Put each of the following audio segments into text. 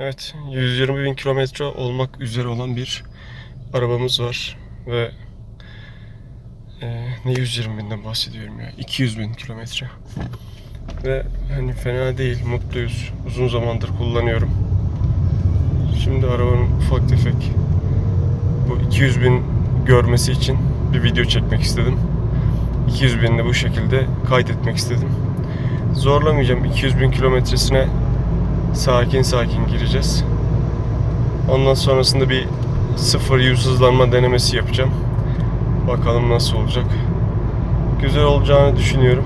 Evet, 120 bin kilometre olmak üzere olan bir arabamız var ve e, ne 120 binden bahsediyorum ya 200 bin kilometre. Ve hani fena değil mutluyuz uzun zamandır kullanıyorum. Şimdi arabanın ufak tefek bu 200 bin görmesi için bir video çekmek istedim. 200 binini bu şekilde kaydetmek istedim. Zorlamayacağım 200 bin kilometresine sakin sakin gireceğiz. Ondan sonrasında bir sıfır yüz denemesi yapacağım. Bakalım nasıl olacak. Güzel olacağını düşünüyorum.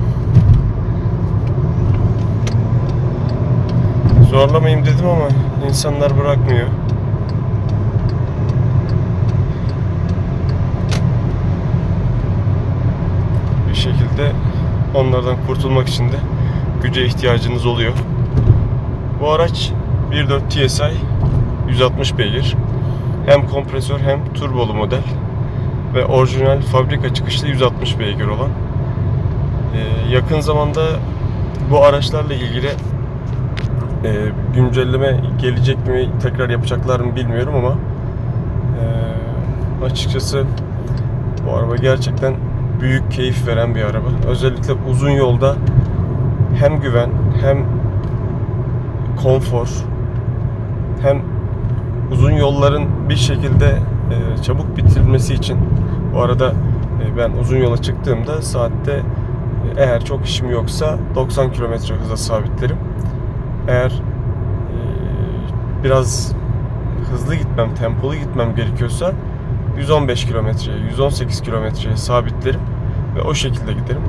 Zorlamayayım dedim ama insanlar bırakmıyor. Bir şekilde onlardan kurtulmak için de güce ihtiyacınız oluyor. Bu araç 1.4 TSI 160 beygir. Hem kompresör hem turbolu model ve orijinal fabrika çıkışlı 160 beygir olan. Ee, yakın zamanda bu araçlarla ilgili e, güncelleme gelecek mi, tekrar yapacaklar mı bilmiyorum ama e, açıkçası bu araba gerçekten büyük keyif veren bir araba. Özellikle uzun yolda hem güven hem konfor hem uzun yolların bir şekilde e, çabuk bitirilmesi için bu arada e, ben uzun yola çıktığımda saatte e, eğer çok işim yoksa 90 km hıza sabitlerim. Eğer e, biraz hızlı gitmem, tempolu gitmem gerekiyorsa 115 kilometreye, 118 kilometreye sabitlerim ve o şekilde giderim.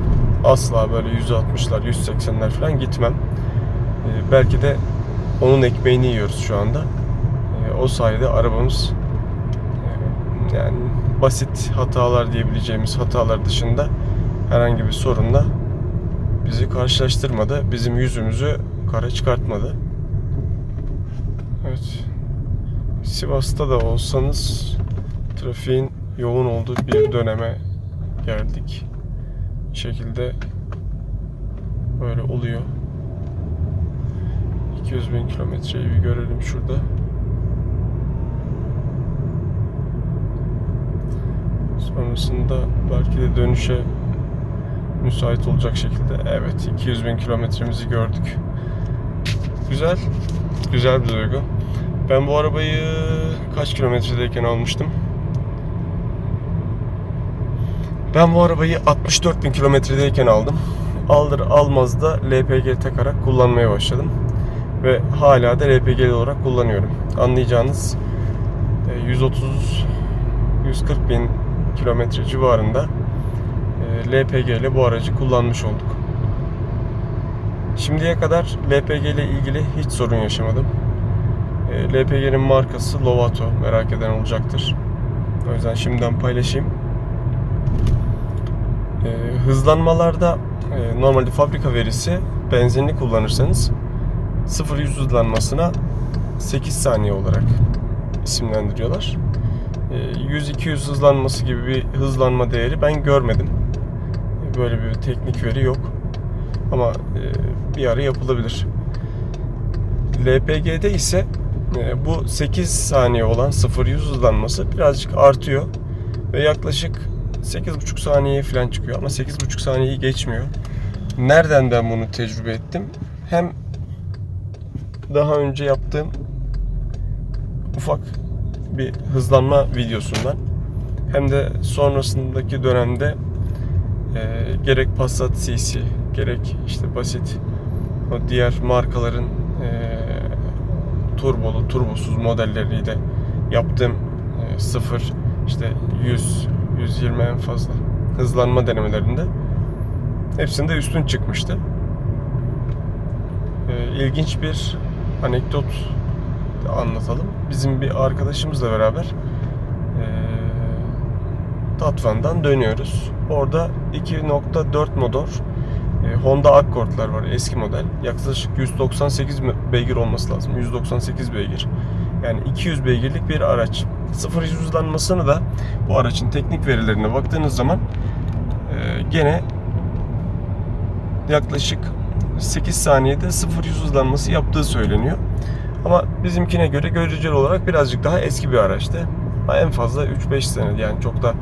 Asla böyle 160'lar, 180'ler falan gitmem. E, belki de onun ekmeğini yiyoruz şu anda. E, o sayede arabamız e, yani basit hatalar diyebileceğimiz hatalar dışında herhangi bir sorunla bizi karşılaştırmadı. Bizim yüzümüzü kara çıkartmadı. Evet. Sivas'ta da olsanız trafiğin yoğun olduğu bir döneme geldik. Bir şekilde böyle oluyor. 200 bin kilometreyi bir görelim şurada. Sonrasında belki de dönüşe müsait olacak şekilde. Evet 200 bin kilometremizi gördük. Güzel. Güzel bir duygu. Ben bu arabayı kaç kilometredeyken almıştım? Ben bu arabayı 64 bin kilometredeyken aldım. Alır almaz da LPG takarak kullanmaya başladım ve hala da LPG olarak kullanıyorum. Anlayacağınız 130 140 bin kilometre civarında e, LPG ile bu aracı kullanmış olduk. Şimdiye kadar LPG ile ilgili hiç sorun yaşamadım. E, LPG'nin markası Lovato merak eden olacaktır. O yüzden şimdiden paylaşayım. E, hızlanmalarda normalde fabrika verisi benzinli kullanırsanız 0-100 hızlanmasına 8 saniye olarak isimlendiriyorlar. 100-200 hızlanması gibi bir hızlanma değeri ben görmedim. Böyle bir teknik veri yok. Ama bir ara yapılabilir. LPG'de ise bu 8 saniye olan 0-100 hızlanması birazcık artıyor ve yaklaşık 8,5 saniye falan çıkıyor ama 8,5 saniyeyi geçmiyor. Nereden ben bunu tecrübe ettim? Hem daha önce yaptığım ufak bir hızlanma videosundan hem de sonrasındaki dönemde e, gerek Passat CC gerek işte basit o diğer markaların e, turbolu, turbosuz modelleri de yaptığım e, sıfır işte 100 120 en fazla hızlanma denemelerinde hepsinde üstün çıkmıştı. E, ilginç bir anekdot anlatalım. Bizim bir arkadaşımızla beraber e, Tatvan'dan dönüyoruz. Orada 2.4 motor e, Honda Accord'lar var eski model. Yaklaşık 198 beygir olması lazım. 198 beygir. Yani 200 beygirlik bir araç. Sıfır hızlanmasını da bu aracın teknik verilerine baktığınız zaman e, gene yaklaşık 8 saniyede 0 100 hızlanması yaptığı söyleniyor. Ama bizimkine göre göreceli olarak birazcık daha eski bir araçtı. En fazla 3-5 sene yani çok da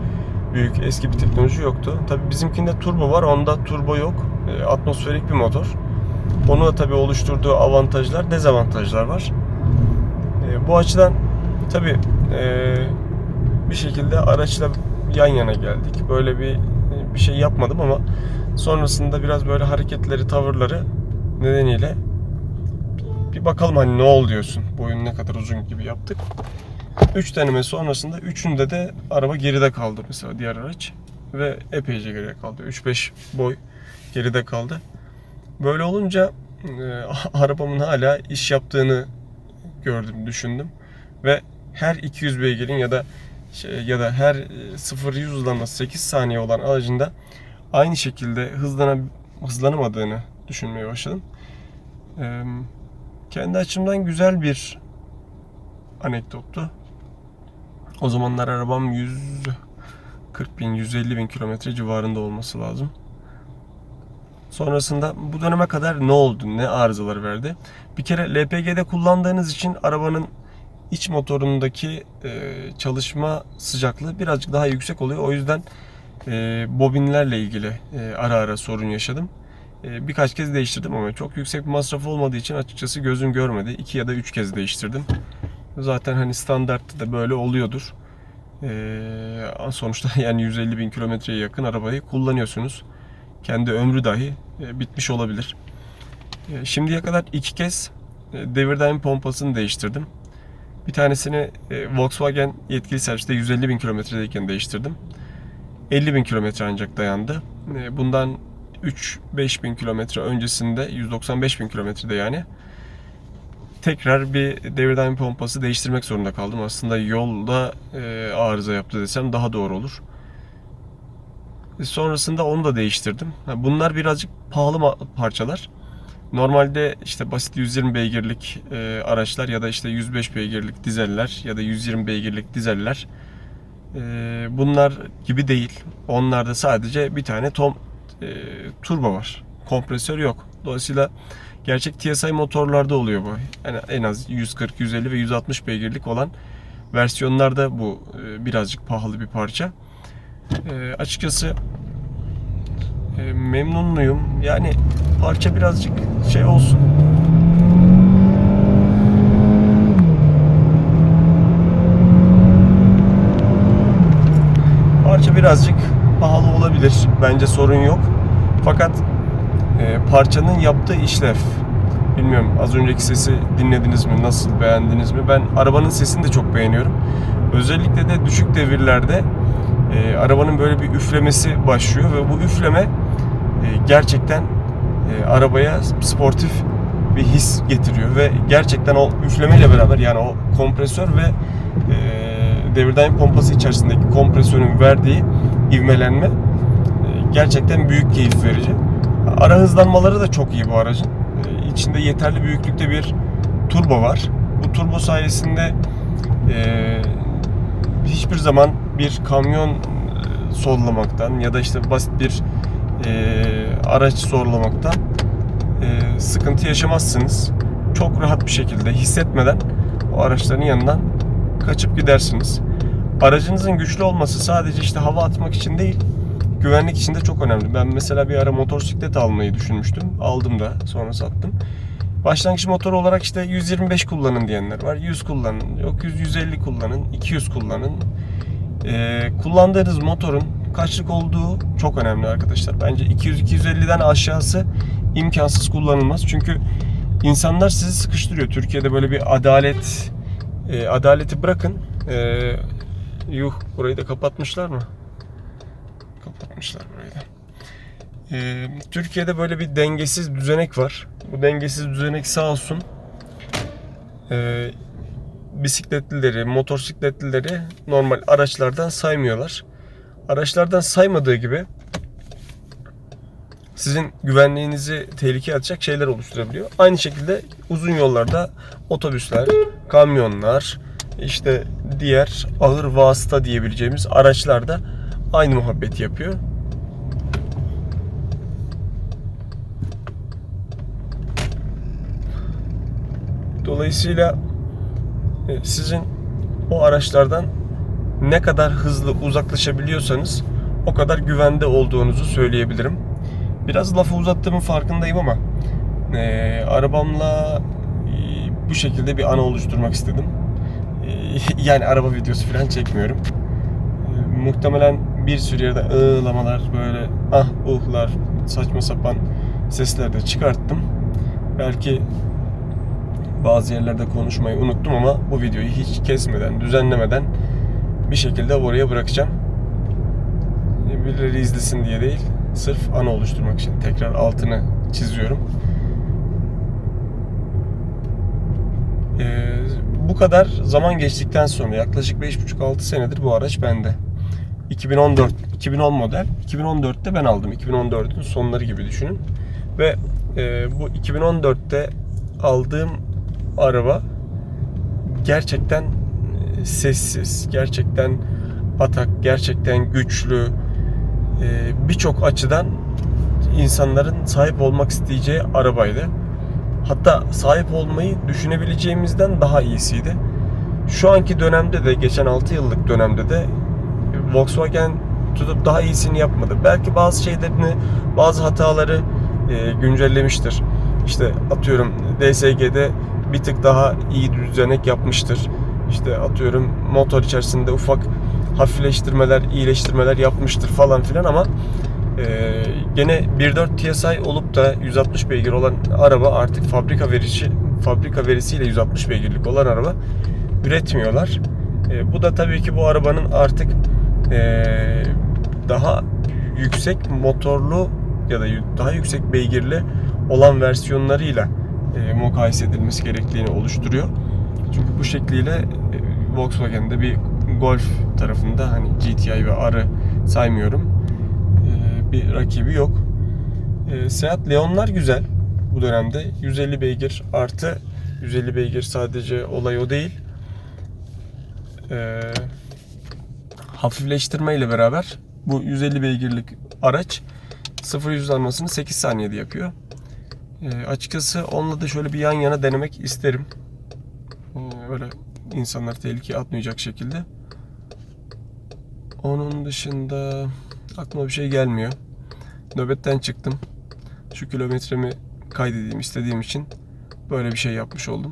büyük eski bir teknoloji yoktu. Tabii bizimkinde turbo var, onda turbo yok. E, atmosferik bir motor. Onu da tabii oluşturduğu avantajlar, dezavantajlar var. E, bu açıdan tabii e, bir şekilde araçla yan yana geldik. Böyle bir bir şey yapmadım ama sonrasında biraz böyle hareketleri, tavırları nedeniyle bir bakalım hani ne ol diyorsun. Boyun ne kadar uzun gibi yaptık. 3 deneme sonrasında üçünde de araba geride kaldı mesela diğer araç. Ve epeyce geride kaldı. 3-5 boy geride kaldı. Böyle olunca e, arabamın hala iş yaptığını gördüm, düşündüm. Ve her 200 beygirin ya da şey, ya da her 0-100 hızlanma 8 saniye olan aracında aynı şekilde hızlana, hızlanamadığını düşünmeye başladım. Ee, kendi açımdan güzel bir anekdottu. O zamanlar arabam 140 bin, 150 bin kilometre civarında olması lazım. Sonrasında bu döneme kadar ne oldu, ne arızalar verdi? Bir kere LPG'de kullandığınız için arabanın iç motorundaki e, çalışma sıcaklığı birazcık daha yüksek oluyor. O yüzden e, bobinlerle ilgili e, ara ara sorun yaşadım. E, birkaç kez değiştirdim ama çok yüksek bir masraf olmadığı için açıkçası gözüm görmedi. İki ya da üç kez değiştirdim. Zaten hani standartta da böyle oluyordur. E, sonuçta yani 150 bin kilometreye yakın arabayı kullanıyorsunuz. Kendi ömrü dahi e, bitmiş olabilir. E, şimdiye kadar iki kez e, devir daim pompasını değiştirdim. Bir tanesini e, Volkswagen yetkili serviste 150 bin kilometredeyken değiştirdim. 50 bin kilometre ancak dayandı. E, bundan 3-5 bin kilometre öncesinde 195 bin kilometrede yani tekrar bir devir daim pompası değiştirmek zorunda kaldım. Aslında yolda e, arıza yaptı desem daha doğru olur. E, sonrasında onu da değiştirdim. Bunlar birazcık pahalı parçalar. Normalde işte basit 120 beygirlik e, araçlar ya da işte 105 beygirlik dizeller ya da 120 beygirlik dizeller bunlar gibi değil. Onlarda sadece bir tane tom e, turbo var. Kompresör yok. Dolayısıyla gerçek TSI motorlarda oluyor bu. Yani en az 140, 150 ve 160 beygirlik olan versiyonlarda bu e, birazcık pahalı bir parça. E, açıkçası e, memnun muyum? Yani parça birazcık şey olsun. Parça birazcık pahalı olabilir. Bence sorun yok. Fakat e, parçanın yaptığı işlev bilmiyorum az önceki sesi dinlediniz mi? Nasıl beğendiniz mi? Ben arabanın sesini de çok beğeniyorum. Özellikle de düşük devirlerde e, arabanın böyle bir üflemesi başlıyor ve bu üfleme e, gerçekten e, arabaya sportif bir his getiriyor ve gerçekten o üflemeyle beraber yani o kompresör ve e, devir pompası içerisindeki kompresörün verdiği ivmelenme e, gerçekten büyük keyif verici. Ara hızlanmaları da çok iyi bu aracın. E, içinde yeterli büyüklükte bir turbo var. Bu turbo sayesinde e, hiçbir zaman bir kamyon sollamaktan ya da işte basit bir araç zorlamaktan e, sıkıntı yaşamazsınız. Çok rahat bir şekilde hissetmeden o araçların yanından kaçıp gidersiniz. Aracınızın güçlü olması sadece işte hava atmak için değil, güvenlik için de çok önemli. Ben mesela bir ara motosiklet almayı düşünmüştüm. Aldım da sonra sattım. Başlangıç motoru olarak işte 125 kullanın diyenler var. 100 kullanın, yok 100 150 kullanın, 200 kullanın. Ee, kullandığınız motorun kaçlık olduğu çok önemli arkadaşlar. Bence 200-250'den aşağısı imkansız kullanılmaz. Çünkü insanlar sizi sıkıştırıyor. Türkiye'de böyle bir adalet e, adaleti bırakın. E, yuh burayı da kapatmışlar mı? Kapatmışlar burayı da. E, Türkiye'de böyle bir dengesiz düzenek var. Bu dengesiz düzenek sağ olsun e, bisikletlileri, motosikletlileri normal araçlardan saymıyorlar. Araçlardan saymadığı gibi sizin güvenliğinizi tehlikeye atacak şeyler oluşturabiliyor. Aynı şekilde uzun yollarda otobüsler, kamyonlar, işte diğer ağır vasıta diyebileceğimiz araçlarda aynı muhabbeti yapıyor. Dolayısıyla e, sizin o araçlardan ne kadar hızlı uzaklaşabiliyorsanız o kadar güvende olduğunuzu söyleyebilirim. Biraz lafı uzattığımın farkındayım ama e, arabamla bu şekilde bir ana oluşturmak istedim. E, yani araba videosu falan çekmiyorum. E, muhtemelen bir sürü yerde ığlamalar böyle ah uhlar saçma sapan sesler de çıkarttım. Belki bazı yerlerde konuşmayı unuttum ama bu videoyu hiç kesmeden, düzenlemeden bir şekilde oraya bırakacağım. Birileri izlesin diye değil, sırf ana oluşturmak için tekrar altını çiziyorum. Ee, bu kadar zaman geçtikten sonra yaklaşık 5,5-6 senedir bu araç bende. 2014, 2010 model. 2014'te ben aldım. 2014'ün sonları gibi düşünün. Ve e, bu 2014'te aldığım araba gerçekten e, sessiz, gerçekten atak, gerçekten güçlü. E, Birçok açıdan insanların sahip olmak isteyeceği arabaydı. Hatta sahip olmayı düşünebileceğimizden daha iyisiydi. Şu anki dönemde de geçen 6 yıllık dönemde de Volkswagen tutup daha iyisini yapmadı. Belki bazı şeylerini, bazı hataları e, güncellemiştir. İşte atıyorum DSG'de bir tık daha iyi düzenek yapmıştır. İşte atıyorum motor içerisinde ufak hafifleştirmeler, iyileştirmeler yapmıştır falan filan ama e, gene 1.4 TSI olup da 160 beygir olan araba artık fabrika verisi fabrika verisiyle 160 beygirlik olan araba üretmiyorlar. E, bu da tabii ki bu arabanın artık e, daha yüksek motorlu ya da daha yüksek beygirli olan versiyonlarıyla e, mukayese edilmesi gerektiğini oluşturuyor. Çünkü bu şekliyle e, Volkswagen'de bir Golf tarafında hani GTI ve R'ı saymıyorum. Bir rakibi yok. E, Seat Leon'lar güzel bu dönemde. 150 beygir artı 150 beygir sadece olay o değil. E, hafifleştirme ile beraber bu 150 beygirlik araç 0-100 almasını 8 saniyede yapıyor. E, açıkçası onunla da şöyle bir yan yana denemek isterim. E, böyle insanlar tehlikeye atmayacak şekilde. Onun dışında aklıma bir şey gelmiyor. Nöbetten çıktım. Şu kilometremi kaydedeyim istediğim için böyle bir şey yapmış oldum.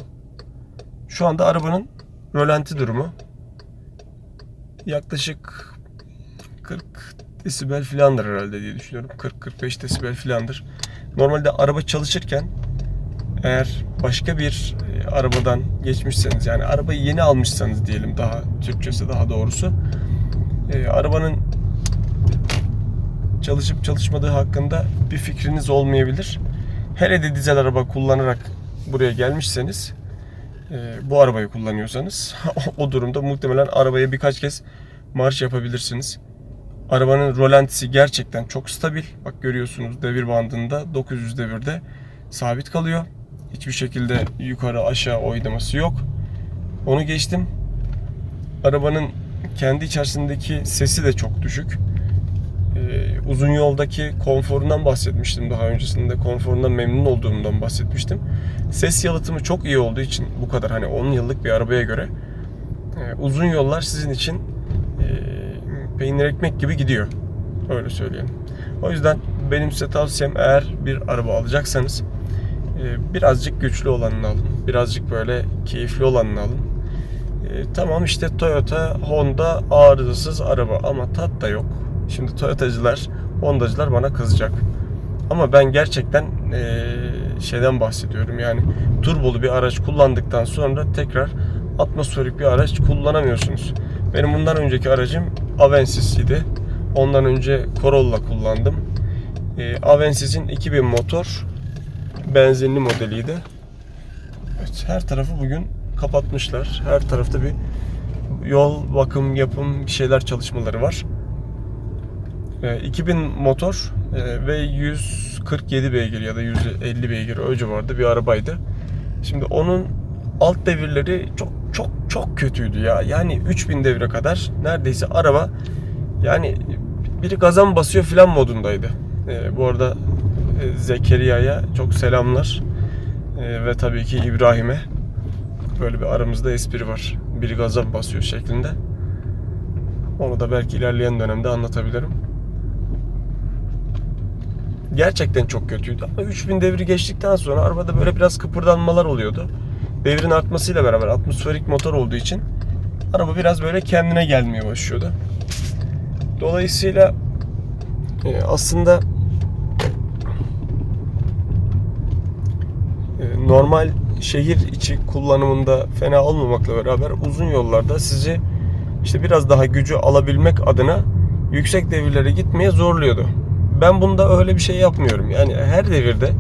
Şu anda arabanın rölanti durumu yaklaşık 40 desibel filandır herhalde diye düşünüyorum. 40-45 desibel filandır. Normalde araba çalışırken eğer başka bir e, arabadan geçmişseniz yani arabayı yeni almışsanız diyelim daha Türkçesi daha doğrusu e, arabanın çalışıp çalışmadığı hakkında bir fikriniz olmayabilir. Hele de dizel araba kullanarak buraya gelmişseniz e, bu arabayı kullanıyorsanız o durumda muhtemelen arabaya birkaç kez marş yapabilirsiniz. Arabanın rolantisi gerçekten çok stabil. Bak görüyorsunuz devir bandında 900 devirde sabit kalıyor. Hiçbir şekilde yukarı aşağı oynaması yok. Onu geçtim. Arabanın kendi içerisindeki sesi de çok düşük. Uzun yoldaki konforundan bahsetmiştim daha öncesinde. Konforundan memnun olduğumdan bahsetmiştim. Ses yalıtımı çok iyi olduğu için bu kadar hani 10 yıllık bir arabaya göre e, uzun yollar sizin için e, peynir ekmek gibi gidiyor. Öyle söyleyelim. O yüzden benim size tavsiyem eğer bir araba alacaksanız e, birazcık güçlü olanını alın. Birazcık böyle keyifli olanını alın. Tamam işte Toyota, Honda arızasız araba ama tat da yok. Şimdi Toyotacılar, Hondacılar bana kızacak. Ama ben gerçekten e, şeyden bahsediyorum yani turbolu bir araç kullandıktan sonra tekrar atmosferik bir araç kullanamıyorsunuz. Benim bundan önceki aracım Avensis'iydi. Ondan önce Corolla kullandım. E, Avensis'in 2000 motor benzinli modeliydi. Evet, her tarafı bugün kapatmışlar. Her tarafta bir yol bakım, yapım bir şeyler çalışmaları var. E, 2000 motor e, ve 147 beygir ya da 150 beygir o civarda bir arabaydı. Şimdi onun alt devirleri çok çok çok kötüydü ya. Yani 3000 devre kadar neredeyse araba yani biri gazan basıyor filan modundaydı. E, bu arada e, Zekeriya'ya çok selamlar. E, ve tabii ki İbrahim'e. böyle bir aramızda espri var. Biri gaza basıyor şeklinde. Onu da belki ilerleyen dönemde anlatabilirim. Gerçekten çok kötüydü ama 3000 devri geçtikten sonra arabada böyle biraz kıpırdanmalar oluyordu. Devrin artmasıyla beraber atmosferik motor olduğu için araba biraz böyle kendine gelmeye başlıyordu. Dolayısıyla e, aslında e, normal şehir içi kullanımında fena olmamakla beraber uzun yollarda sizi işte biraz daha gücü alabilmek adına yüksek devirlere gitmeye zorluyordu. Ben bunda öyle bir şey yapmıyorum. Yani her devirde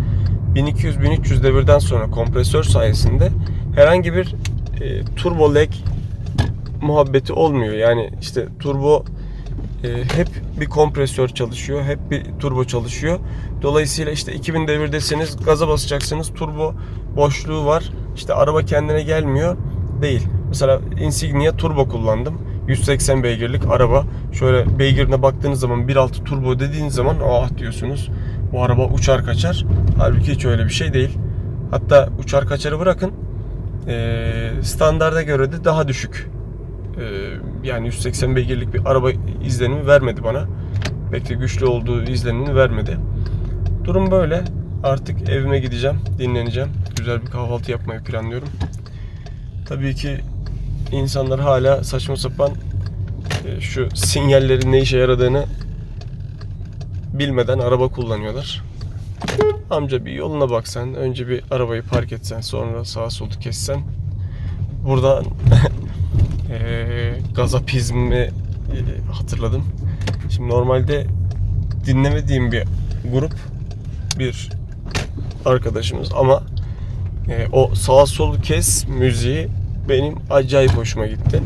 1200-1300 devirden sonra kompresör sayesinde herhangi bir e, turbo lag muhabbeti olmuyor. Yani işte turbo e, hep bir kompresör çalışıyor, hep bir turbo çalışıyor. Dolayısıyla işte 2000 devirdesiniz, gaza basacaksınız, turbo boşluğu var. İşte araba kendine gelmiyor. Değil. Mesela Insignia turbo kullandım. 180 beygirlik araba. Şöyle beygirine baktığınız zaman 1.6 turbo dediğiniz zaman ah diyorsunuz. Bu araba uçar kaçar. Halbuki hiç öyle bir şey değil. Hatta uçar kaçarı bırakın. Ee, standarda göre de daha düşük. Ee, yani 180 beygirlik bir araba izlenimi vermedi bana. Pek de güçlü olduğu izlenimini vermedi. Durum böyle. Artık evime gideceğim, dinleneceğim. Güzel bir kahvaltı yapmayı planlıyorum. Tabii ki insanlar hala saçma sapan e, şu sinyallerin ne işe yaradığını bilmeden araba kullanıyorlar. Amca bir yoluna baksan, önce bir arabayı park etsen, sonra sağa solu kessen. Buradan e, gazapizmi e, hatırladım. Şimdi normalde dinlemediğim bir grup bir arkadaşımız ama e, o sağ sol kes müziği benim acayip hoşuma gitti.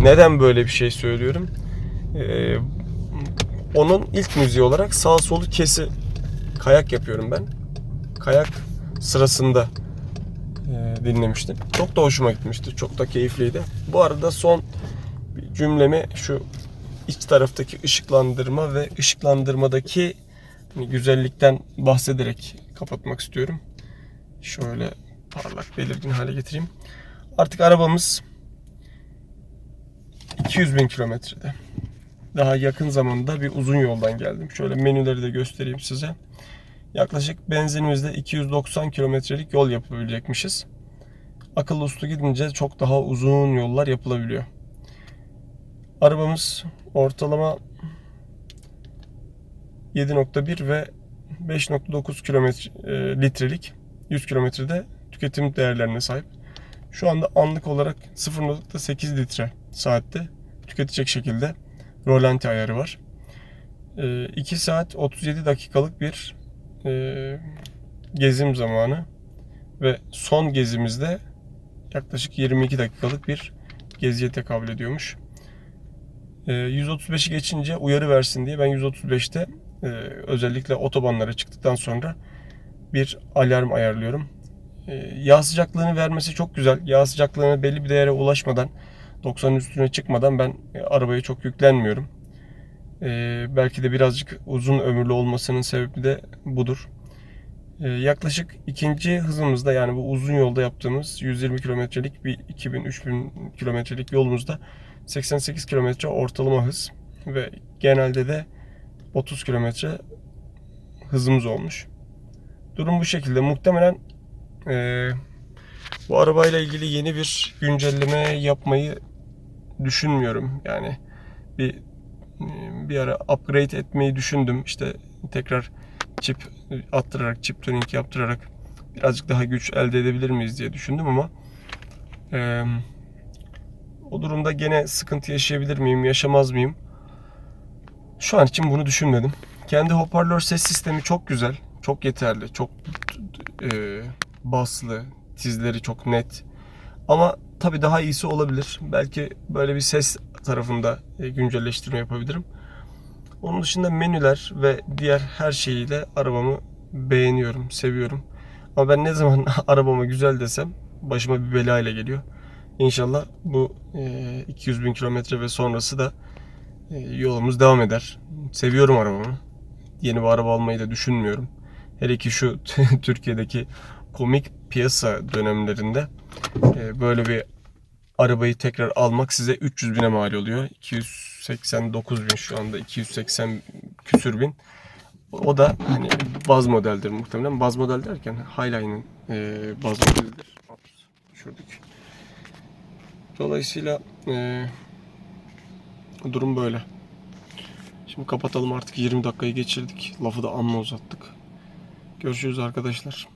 Neden böyle bir şey söylüyorum? E, onun ilk müziği olarak sağ solu kesi kayak yapıyorum ben. Kayak sırasında e, dinlemiştim. Çok da hoşuma gitmişti. Çok da keyifliydi. Bu arada son cümlemi şu iç taraftaki ışıklandırma ve ışıklandırmadaki güzellikten bahsederek kapatmak istiyorum. Şöyle parlak belirgin hale getireyim. Artık arabamız 200 bin kilometrede. Daha yakın zamanda bir uzun yoldan geldim. Şöyle menüleri de göstereyim size. Yaklaşık benzinimizde 290 kilometrelik yol yapabilecekmişiz. Akıllı uslu gidince çok daha uzun yollar yapılabiliyor. Arabamız ortalama 7.1 ve 5.9 kilometre e, litrelik 100 kilometrede tüketim değerlerine sahip. Şu anda anlık olarak 0.8 litre saatte tüketecek şekilde rolanti ayarı var. 2 saat 37 dakikalık bir e, gezim zamanı ve son gezimizde yaklaşık 22 dakikalık bir geziye tekabül ediyormuş. E, 135'i geçince uyarı versin diye ben 135'te e, özellikle otobanlara çıktıktan sonra bir alarm ayarlıyorum. E, yağ sıcaklığını vermesi çok güzel. Yağ sıcaklığına belli bir değere ulaşmadan 90'ın üstüne çıkmadan ben e, arabaya çok yüklenmiyorum. E, belki de birazcık uzun ömürlü olmasının sebebi de budur. E, yaklaşık ikinci hızımızda yani bu uzun yolda yaptığımız 120 kilometrelik bir 2000-3000 kilometrelik yolumuzda 88 kilometre ortalama hız ve genelde de 30 kilometre hızımız olmuş. Durum bu şekilde. Muhtemelen e, bu arabayla ilgili yeni bir güncelleme yapmayı düşünmüyorum. Yani bir bir ara upgrade etmeyi düşündüm. İşte tekrar çip attırarak, çip tuning yaptırarak birazcık daha güç elde edebilir miyiz diye düşündüm ama e, o durumda gene sıkıntı yaşayabilir miyim, yaşamaz mıyım? Şu an için bunu düşünmedim. Kendi hoparlör ses sistemi çok güzel, çok yeterli, çok e, baslı, tizleri çok net. Ama tabii daha iyisi olabilir. Belki böyle bir ses tarafında e, güncelleştirme yapabilirim. Onun dışında menüler ve diğer her şeyiyle arabamı beğeniyorum, seviyorum. Ama ben ne zaman arabama güzel desem başıma bir bela ile geliyor. İnşallah bu 200 bin kilometre ve sonrası da e, yolumuz devam eder. Seviyorum arabamı. Yeni bir araba almayı da düşünmüyorum. Hele ki şu Türkiye'deki komik piyasa dönemlerinde e, böyle bir arabayı tekrar almak size 300 bine mal oluyor. 289 bin şu anda 280 küsür bin. O da hani baz modeldir muhtemelen. Baz model derken Highline'ın e, baz modelidir. Düşürdük. Dolayısıyla e, durum böyle. Şimdi kapatalım artık 20 dakikayı geçirdik. Lafı da amma uzattık. Görüşürüz arkadaşlar.